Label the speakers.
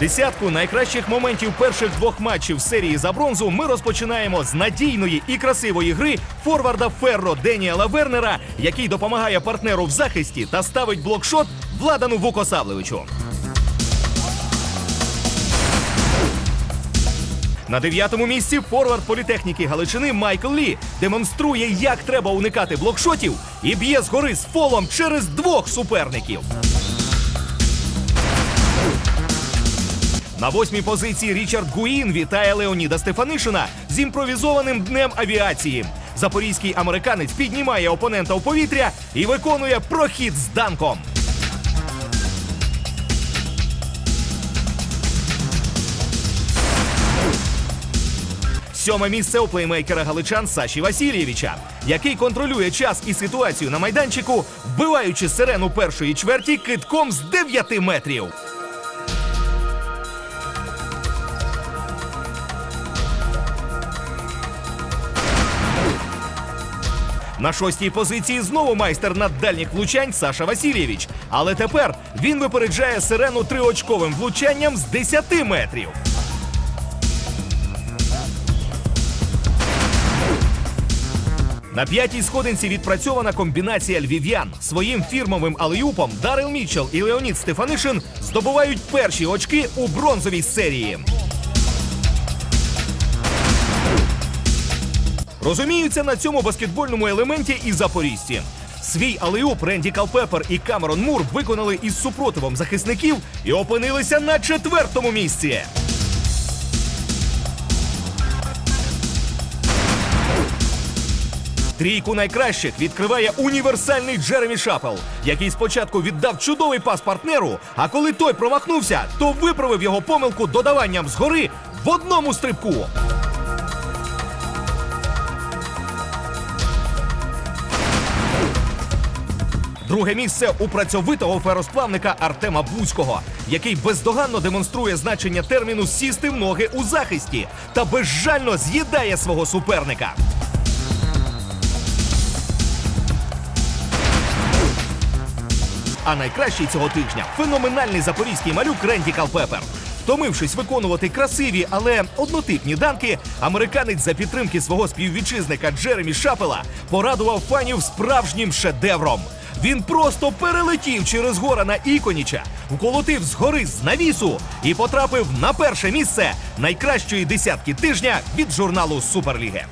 Speaker 1: Десятку найкращих моментів перших двох матчів серії за бронзу ми розпочинаємо з надійної і красивої гри форварда Ферро Деніела Вернера, який допомагає партнеру в захисті та ставить блокшот Владану Вукосавлевичу. На дев'ятому місці форвард політехніки Галичини Майкл Лі демонструє, як треба уникати блокшотів і б'є згори з фолом через двох суперників. На восьмій позиції Річард Гуїн вітає Леоніда Стефанишина з імпровізованим днем авіації. Запорізький американець піднімає опонента у повітря і виконує прохід з данком. Сьоме місце у плеймейкера галичан Саші Васильєвича, який контролює час і ситуацію на майданчику, вбиваючи сирену першої чверті китком з 9 метрів. На шостій позиції знову майстер наддальних влучань Саша Васильєвич. Але тепер він випереджає сирену триочковим влучанням з 10 метрів. На п'ятій сходинці відпрацьована комбінація львів'ян. Своїм фірмовим алеюпом Дарил Мітчелл і Леонід Стефанишин здобувають перші очки у бронзовій серії. Розуміються на цьому баскетбольному елементі і запорізьці. Свій алеюп Ренді Калпепер і Камерон Мур виконали із супротивом захисників і опинилися на четвертому місці. Трійку найкращих відкриває універсальний Джеремі Шапел, який спочатку віддав чудовий пас партнеру, а коли той промахнувся, то виправив його помилку додаванням згори в одному стрибку. Друге місце у працьовитого феросплавника Артема Бузького, який бездоганно демонструє значення терміну сісти в ноги у захисті та безжально з'їдає свого суперника. А найкращий цього тижня феноменальний запорізький малюк Ренді Калпепер. Втомившись виконувати красиві, але однотипні данки, американець за підтримки свого співвітчизника Джеремі Шапела порадував фанів справжнім шедевром. Він просто перелетів через гора на Іконіча, вколотив згори з навісу і потрапив на перше місце найкращої десятки тижня від журналу Суперліги.